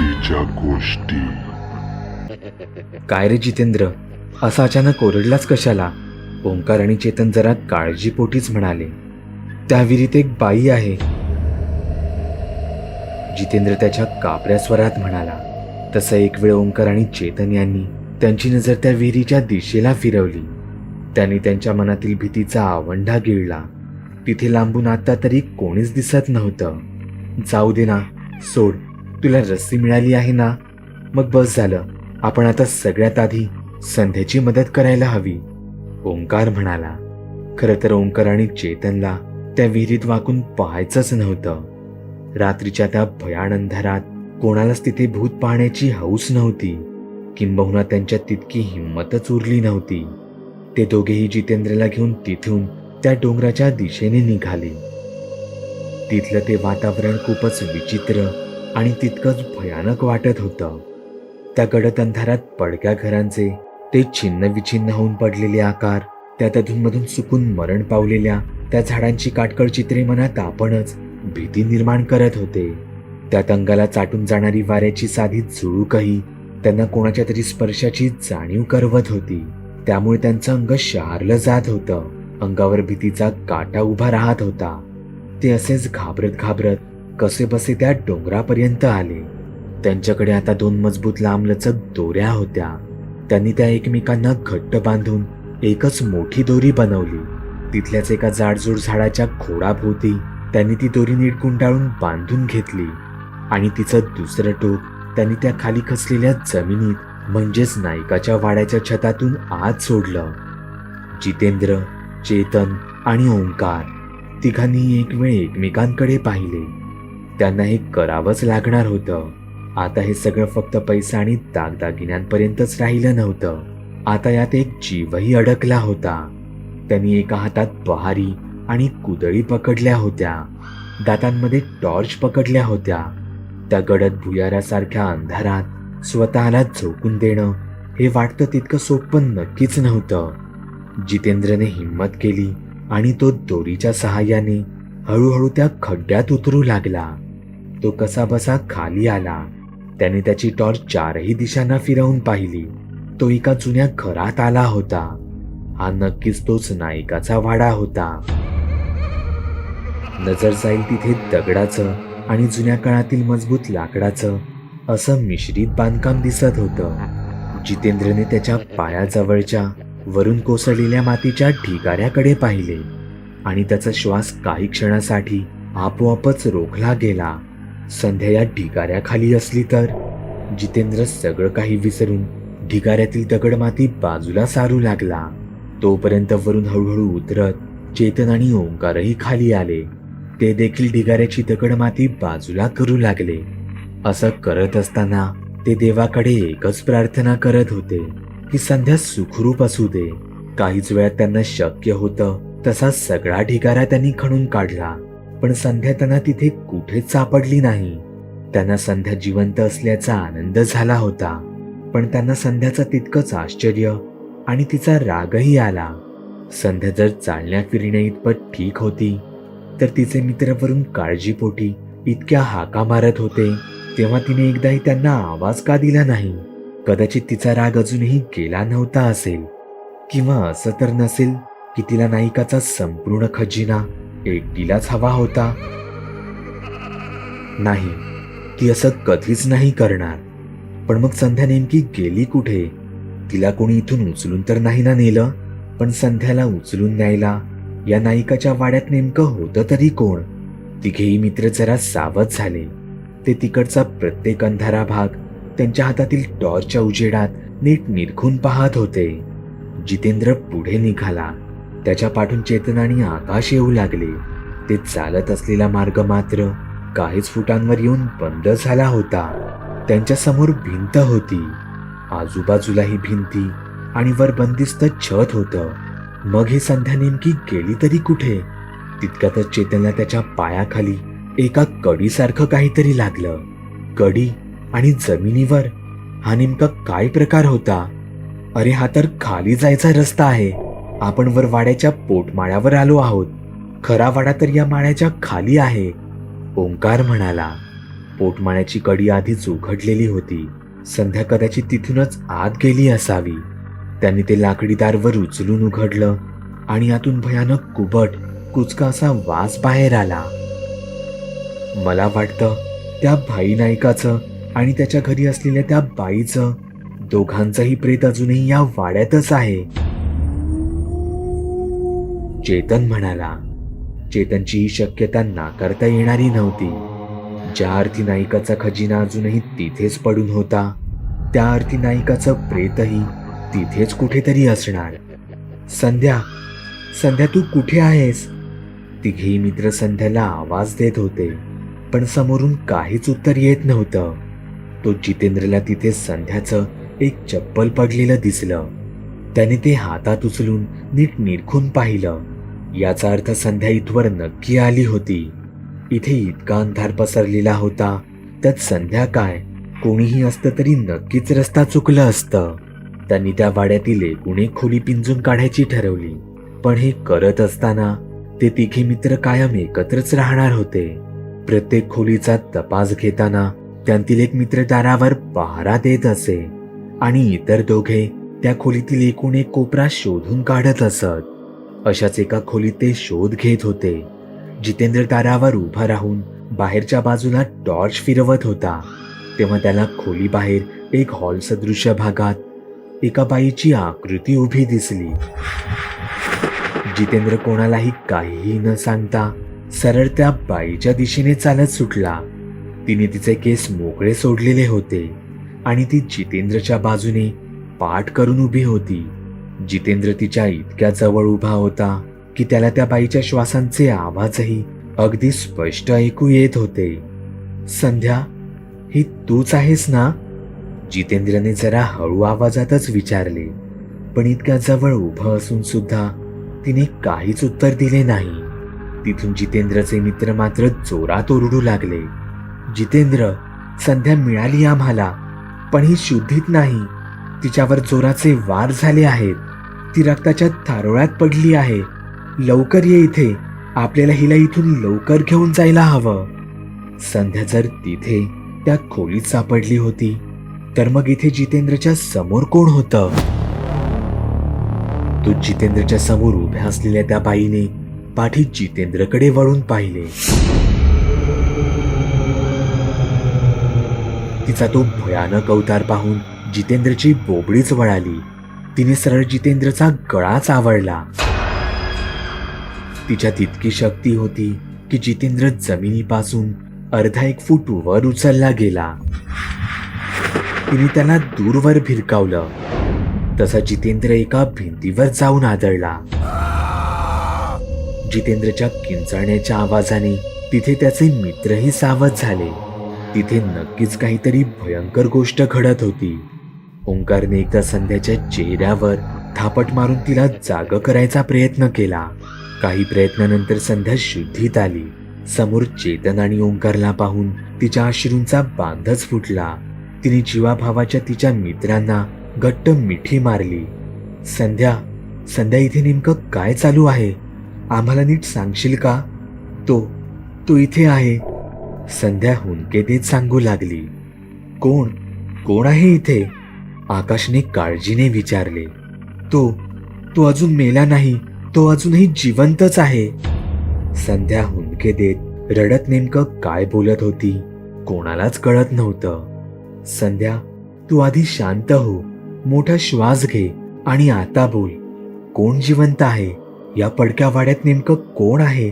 गरजेच्या गोष्टी. काय रे जितेंद्र? असा अचानक ओरडलाच कशाला? ओंकार आणि चेतन जरा काळजीपोटीच म्हणाले. त्या विहिरीत एक बाई आहे. जितेंद्र त्याच्या कापऱ्या स्वरात म्हणाला. तसं एक वेळ ओंकार आणि चेतन यांनी त्यांची नजर त्या विहिरीच्या दिशेला फिरवली. त्यांनी त्यांच्या मनातील भीतीचा आवंढा गिळला. तिथे लांबून आता तरी कोणीच दिसत नव्हतं. जाऊ दे ना सोड. तुला रस्सी मिळाली आहे ना? मग बस झालं. आपण आता सगळ्यात आधी संध्याची मदत करायला हवी. ओंकार म्हणाला. खरं तर ओंकार आणि चेतनला त्या विहिरीत वाकून पाहायचंच नव्हतं. रात्रीच्या त्या भयान अंधारात कोणालाच तिथे भूत पाहण्याची हौस नव्हती. किंबहुना त्यांच्यात तितकी हिंमतच उरली नव्हती. ते दोघेही जितेंद्रला घेऊन तिथून त्या डोंगराच्या दिशेने निघाले. तिथलं ते वातावरण खूपच विचित्र आणि तितकंच भयानक वाटत होतं. त्या गडद अंधारात पडक्या घरांचे ते छिन्न विछिन्न होऊन पडलेले आकार त्यात अधूनमधून सुकून मरण पावलेल्या त्या झाडांची काटकळ चित्रे मनात आपणच भीती निर्माण करत होते. त्यात अंगाला चाटून जाणारी वाऱ्याची साधी झुळूकही त्यांना कोणाच्या तरी स्पर्शाची जाणीव करवत होती. त्यामुळे त्यांचं अंग शहारलं जात होतं. अंगावर भीतीचा काटा उभा राहत होता. ते असेच घाबरत घाबरत कसेबसे त्या डोंगरापर्यंत आले. त्यांच्याकडे आता दोन मजबूत लांबलचक दोऱ्या होत्या. त्यांनी त्या एकमेकांना घट्ट बांधून एकच मोठी दोरी बनवली. तिथल्याच एका जाडजूड झाडाच्या खोडाभोवती त्यांनी ती दोरी नीट गुंडाळून बांधून घेतली. आणि तिचं दुसरं टोक त्यांनी त्या खाली खचलेल्या जमिनीत म्हणजेच नायकाच्या वाड्याच्या छतातून आत सोडलं. जितेंद्र चेतन आणि ओंकार तिघांनी एक वेळ एकमेकांकडे पाहिले. त्यांना हे करावंच लागणार होतं. आता हे सगळं फक्त पैसा आणि दागदागिन्यांपर्यंतच राहिलं नव्हतं. आता यात एक जीवही अडकला होता. त्यांनी एका हातात बहारी आणि कुदळी पकडल्या होत्या. दातांमध्ये टॉर्च पकडल्या होत्या. त्या गडद भुयारासारख्या अंधारात स्वतःला झोकून देणं हे वाटतं तितकं सोपं नक्कीच नव्हतं. जितेंद्रने हिंमत केली आणि तो दोरीच्या सहाय्याने हळूहळू त्या खड्ड्यात उतरू लागला. तो कसाबसा खाली आला. त्याने त्याची टॉर्च चारही दिशांना फिरवून पाहिली. तो एका जुन्या घरात आला होता. हा नक्कीच तोच नायकाचा वाडा होता. नजर जाईल तिथे दगडाचं आणि जुन्या काळातील मजबूत लाकडाचं असं मिश्रित बांधकाम दिसत होतं. जितेंद्रने त्याच्या पायाजवळच्या वरून कोसळलेल्या मातीच्या ढिगाऱ्याकडे पाहिले आणि त्याचा श्वास काही क्षणासाठी आपोआपच रोखला गेला. संध्या या ढिगाऱ्याखाली असली तर? जितेंद्र सगळं काही विसरून ढिगाऱ्यातील दगडमाती बाजूला सारू लागला. तोपर्यंत वरून हळूहळू उतरत चेतन आणि ओंकारही खाली आले. ते देखील ढिगाऱ्याची दगडमाती बाजूला करू लागले. असं करत असताना ते देवाकडे एकच प्रार्थना करत होते की संध्या सुखरूप असू दे. काहीच वेळात त्यांना शक्य होतं तसा सगळा ढिगारा त्यांनी खणून काढला. पण संध्या त्यांना तिथे कुठेच सापडली नाही. त्यांना संध्या जिवंत असल्याचा आनंद झाला होता. पण त्यांना संध्याचं तितकंच आश्चर्य आणि तिचा रागही आला. संध्या जर चालण्या फिरण्या इतपत ठीक होती तर तिचे मित्र वरून काळजीपोटी इतक्या हाका मारत होते तेव्हा तिने एकदाही त्यांना आवाज का दिला नाही? कदाचित तिचा राग अजूनही गेला नव्हता असेल. किंवा असं तर नसेल की तिला नायिकाचा संपूर्ण खजिना एकटीलाच हवा होता. नाही ती असं कधीच नाही करणार. पण मग संध्या नेमकी गेली कुठे? तिला कोणी इथून उचलून तर नाही ना नेलं? पण संध्याला उचलून न्यायला या नायिकाच्या वाड्यात नेमकं होतं तरी कोण? तिघेही मित्र जरा सावध झाले. ते तिकडचा प्रत्येक अंधारा भाग त्यांच्या हातातील टॉर्चच्या उजेडात नीट निरखून पाहत होते. जितेंद्र पुढे निघाला. त्याच्या पाठून चेतन आणि आकाश येऊ लागले. ते चालत असलेला मार्ग मात्र काहीच फुटांवर येऊन बंद झाला होता. त्यांच्यासमोर भिंत होती. आजूबाजूलाही भिंती आणि वर बंदिस्त छत होतं. मग ही संध्या नेमकी गेली तरी कुठे? तितक्यातच चेतनला त्याच्या पायाखाली एका कडीसारखं काहीतरी लागलं. कडी आणि जमिनीवर हा नेमका काय प्रकार होता? अरे हा तर खाली जायचा रस्ता आहे. आपण वर वाड्याच्या पोटमाळ्यावर आलो आहोत. खरा वाडा तर या माळ्याच्या खाली आहे. ओंकार म्हणाला पोटमाळ्याची कडी आधीच उघडलेली होती. संध्या कदाचित तिथूनच आत गेली असावी. त्यांनी ते लाकडी दारवर उचलून उघडलं आणि यातून भयानक कुबट कुचका असा वास बाहेर आला. मला वाटतं त्या भाई नायकाचं आणि त्याच्या घरी असलेल्या त्या बाईचं दोघांचंही प्रेत अजूनही या वाड्यातच आहे. चेतन म्हणाला चेतनची ही शक्यता नाकारता येणारी नव्हती. ज्या अर्थी नायिकाचा खजिना अजूनही तिथेच पडून होता त्या अर्थी नायिकाचं प्रेतही तिथेच कुठेतरी असणार. संध्या संध्या तू कुठे आहेस? तिघेही मित्र संध्याला आवाज देत होते पण समोरून काहीच उत्तर येत नव्हतं. तो जितेंद्रला तिथे संध्याचं एक चप्पल पडलेलं दिसलं. त्याने ते हातात उचलून नीट निरखून पाहिलं. याचा अर्थ संध्या इथवर नक्की आली होती. इथे इतका अंधार पसरलेला होता त्यात संध्या काय कोणीही असतं तरी नक्कीच रस्ता चुकलं असतं. त्यांनी त्या वाड्यातील एकूण एक खोली पिंजून काढायची ठरवली पण हे करत असताना ते तिघे मित्र कायम एकत्रच राहणार होते. प्रत्येक खोलीचा तपास घेताना त्यांतील एक मित्र दारावर पहारा देत असे आणि इतर दोघे त्या खोलीतील एकूण एक कोपरा शोधून काढत असत. अशाच एका खोलीत ते शोध घेत होते. जितेंद्र दारावर उभा राहून बाहेरच्या बाजूला टॉर्च फिरवत होता. तेव्हा त्याला खोली बाहेर एक हॉल सदृश्य भागात एका बाईची आकृती उभी दिसली. जितेंद्र कोणालाही काहीही न सांगता सरळ त्या बाईच्या दिशेने चालत सुटला. तिने तिचे केस मोकळे सोडलेले होते आणि ती जितेंद्रच्या बाजूने पाठ करून उभी होती. जितेंद्र तिच्या इतक्या जवळ उभा होता की त्याला त्या बाईच्या श्वासांचे आवाजही अगदी स्पष्ट ऐकू येत होते. संध्या ही तूच आहेस ना? जितेंद्रने जरा हळू आवाजातच विचारले पण इतक्या जवळ उभं असून सुद्धा तिने काहीच उत्तर दिले नाही. तिथून जितेंद्रचे मित्र मात्र जोरात ओरडू लागले. जितेंद्र संध्या मिळाली आम्हाला पण ही शुद्धीत नाही. तिच्यावर जोराचे वार झाले आहेत. ती रक्ताच्या थारोळ्यात पडली आहे. लवकर ये इथे. आपल्याला हिला इथून लवकर घेऊन जायला हवं. संध्या जर तिथे त्या खोलीत सापडली होती तर मग इथे जितेंद्रच्या समोर कोण होतं? तो जितेंद्रच्या समोर उभ्या असलेल्या त्या बाईने पाठी जितेंद्रकडे वळून पाहिले. तिचा तो भयानक अवतार पाहून जितेंद्रची बोबडीच वळाली. तिने सरळ जितेंद्रचा गळाच आवडला तिच्यात इतकी शक्ती होती की जितेंद्र जमिनीपासून अर्धा एक फूट वर उचलला गेला. तिने त्याला दूरवर भिरकावलं. तसा जितेंद्र एका भिंतीवर जाऊन आदळला. जितेंद्रच्या किंचाळण्याच्या आवाजाने तिथे त्याचे मित्रही सावध झाले. तिथे नक्कीच काहीतरी भयंकर गोष्ट घडत होती. ओंकारने एकदा संध्याच्या चेहऱ्यावर थापट मारून तिला जाग करायचा प्रयत्न केला. काही प्रयत्नानंतर संध्या शुद्धीत आली. समोर चेतन आणि ओंकारला पाहून तिच्या अश्रूंचा बांधच फुटला. तिने जीवाभावाच्या तिच्या मित्रांना घट्ट मिठी मारली. संध्या संध्या इथे नेमकं काय चालू आहे? आम्हाला नीट सांगशील का? तो तो इथे आहे. संध्या हुंके देत सांगू लागली. कोण? कोण आहे इथे? आकाशने काळजीने विचारले तो तो अजून मेला नाही तो अजूनही जिवंतच आहे. संध्या हुंदके देत रडत नेमकं काय बोलत होती कोणालाच कळत नव्हतं. संध्या तू आधी शांत हो मोठा श्वास घे आणि आता बोल कोण जिवंत आहे? या पडक्या वाड्यात नेमकं कोण आहे?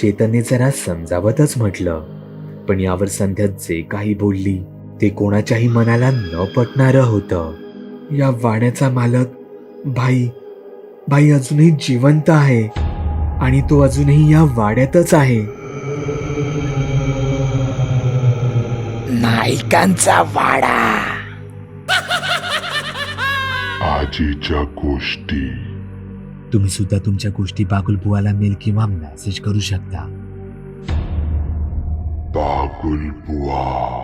चेतनने जरा समजावतच म्हटलं पण यावर संध्या जे काही बोलली ते कोणाच्याही मनाला न पटणारं होतं. या वाड्याचा मालक भाई भाई अजूनही जिवंत आहे आणि तो अजूनही या वाड्यातच आहे. नायकांचा वाडा. आजीच्या गोष्टी. तुम्ही सुद्धा तुमच्या गोष्टी बागुल बुवाला मेल किंवा मेसेज करू शकता. बागुल बुवा.